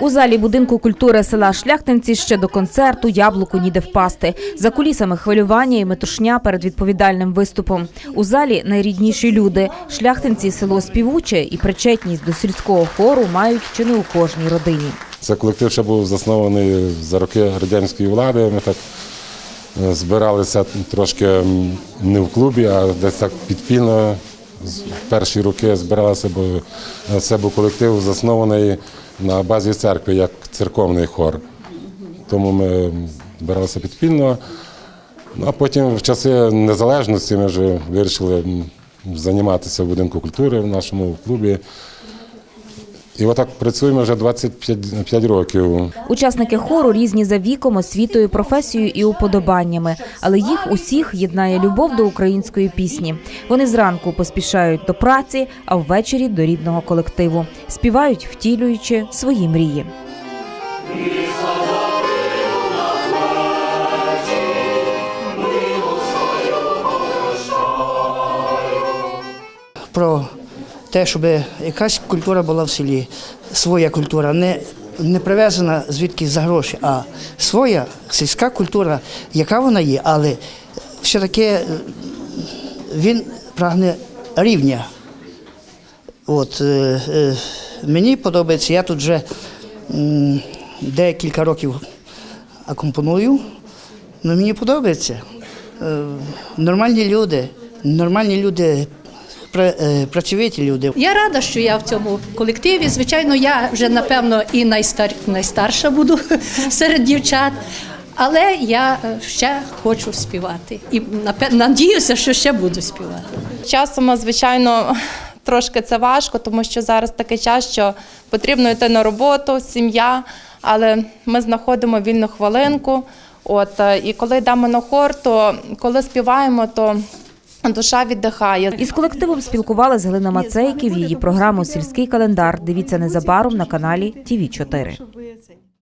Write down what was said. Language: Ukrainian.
У залі будинку культури села Шляхтинці ще до концерту яблуку ніде впасти. За кулісами хвилювання і метушня перед відповідальним виступом. У залі найрідніші люди. Шляхтинці село співуче і причетність до сільського хору мають чи не у кожній родині. Це колектив ще був заснований за роки радянської влади. Ми так е, збиралися трошки не в клубі, а десь так підпільно. З перші роки збиралися, бо це був колектив заснований на базі церкви, як церковний хор. Тому ми збиралися підпільно. Ну, а потім в часи незалежності ми вже вирішили займатися в будинку культури в нашому клубі. І отак працюємо вже 25 5 років. Учасники хору різні за віком, освітою, професією і уподобаннями, але їх усіх єднає любов до української пісні. Вони зранку поспішають до праці, а ввечері до рідного колективу. Співають, втілюючи свої мрії. про те, щоб якась культура була в селі, своя культура, не, не привезена звідки за гроші, а своя сільська культура, яка вона є, але все-таки е, він прагне рівня. От, е, е, мені подобається, я тут вже м, декілька років акомпоную, ну мені подобається. Е, нормальні люди, нормальні люди, е, люди. Я рада, що я в цьому колективі. Звичайно, я вже напевно і найстар... найстарша буду серед дівчат. Але я е, ще хочу співати і надіюся, що ще буду співати. Часом, звичайно, трошки це важко, тому що зараз такий час, що потрібно йти на роботу, сім'я, але ми знаходимо вільну хвилинку. От е, і коли йдемо на хор, то коли співаємо, то душа віддихає. Із колективом спілкувалась Галина Мацейків. Її програму Сільський календар. Дивіться незабаром на каналі ТІВІ 4